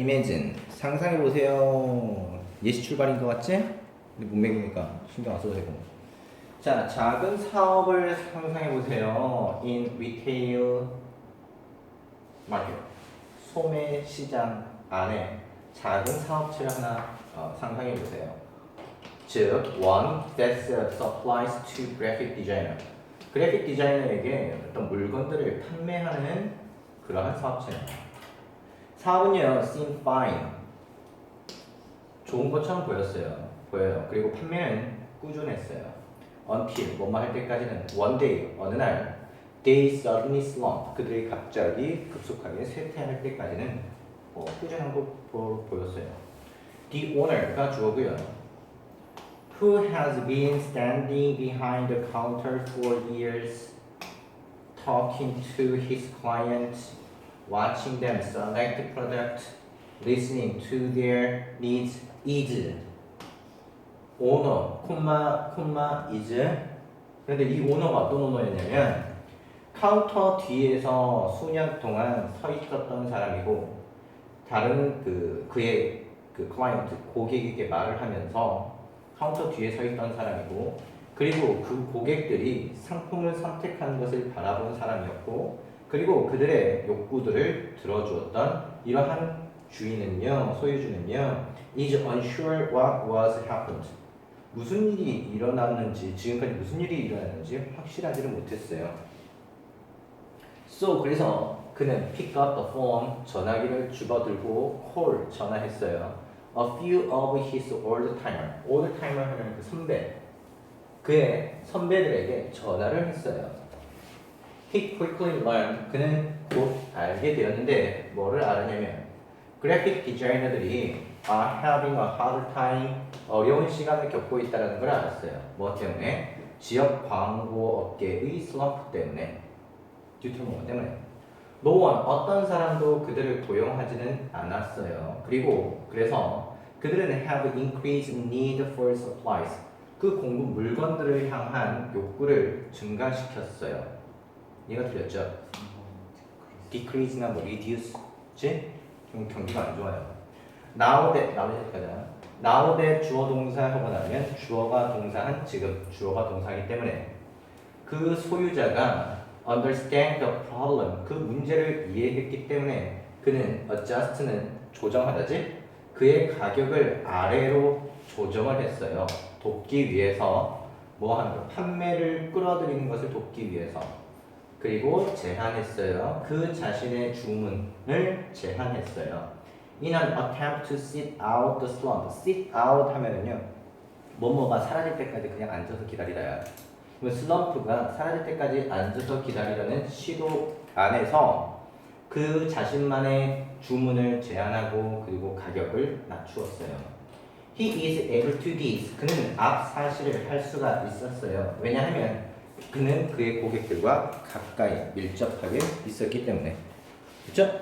이매진 상상해 보세요. 예시 출발인 것 같지? 근데 문맥이니까 신경 안 써도 되고. 자, 작은 사업을 상상해 보세요. in retail 마켓 소매 시장 안에 작은 사업체 하나 어, 상상해 보세요. 즉, one that supplies to graphic designer. 그래픽 디자이너에게 어떤 물건들을 판매하는 그러한 사업체입니다. 4번요 seem fine 좋은 것처럼 보였어요 보여요 그리고 판매는 꾸준했어요 until 뭐뭐 할 때까지는 one day 어느 날 they suddenly slump 그들이 갑자기 급속하게 쇠퇴할 때까지는 뭐 꾸준한 거 보, 보였어요 the owner가 주어고요 who has been standing behind the counter for years talking to his client watching them select product listening to their needs is 오너, 콤마, 콤마, is. 그런데 이 오너가 어떤 오너였냐면 카운터 뒤에서 수년 동안 서 있었던 사람이고 다른 그 그의 그 클라이언트 고객에게 말을 하면서 카운터 뒤에 서 있던 사람이고 그리고 그 고객들이 상품을 선택하는 것을 바라본 사람이었고 그리고 그들의 욕구들을 들어주었던 이러한 주인은요 소유주는요 is unsure what was happened 무슨 일이 일어났는지 지금까지 무슨 일이 일어났는지 확실하지를 못했어요. So 그래서 그는 pick up the phone 전화기를 집어들고 call 전화했어요. A few of his old timer old timer 하면 그 선배 그의 선배들에게 전화를 했어요. He quickly learned 그는 곧 알게 되었는데 뭐를 알았냐면 그래픽 디자이너들이 are having a hard time 어려운 시간을 겪고 있다는 걸 알았어요. 뭐 때문에? 지역 광고 업계의 슬럼프 때문에 듀트모어 때문에 No one 어떤 사람도 그들을 고용하지는 않았어요. 그리고 그래서 그들은 have increased need for supplies 그 공급 물건들을 향한 욕구를 증가시켰어요. 이해가 들렸죠? decrease나 뭐 reduce, 지? 좀 경기가 안 좋아요. now that now that까지야. now that 주어 동사 하고 나면 주어가 동사한 지금 주어가 동사이기 때문에 그 소유자가 understand the problem 그 문제를 이해했기 때문에 그는 adjust는 조정하다지 그의 가격을 아래로 조정을 했어요. 돕기 위해서 뭐 하는 거 판매를 끌어들이는 것을 돕기 위해서 그리고 제한했어요. 그 자신의 주문을 제한했어요. In an attempt to sit out the slump. sit out 하면은요. 뭐뭐가 사라질 때까지 그냥 앉아서 기다리다야. 그러면 슬럼프가 사라질 때까지 앉아서 기다리려는 시도 안에서 그 자신만의 주문을 제한하고 그리고 가격을 낮추었어요. He is able to this. 그는 앞 사실을 할 수가 있었어요. 왜냐하면 그는 그의 고객들과 가까이 밀접하게 있었기 때문에. 그렇죠?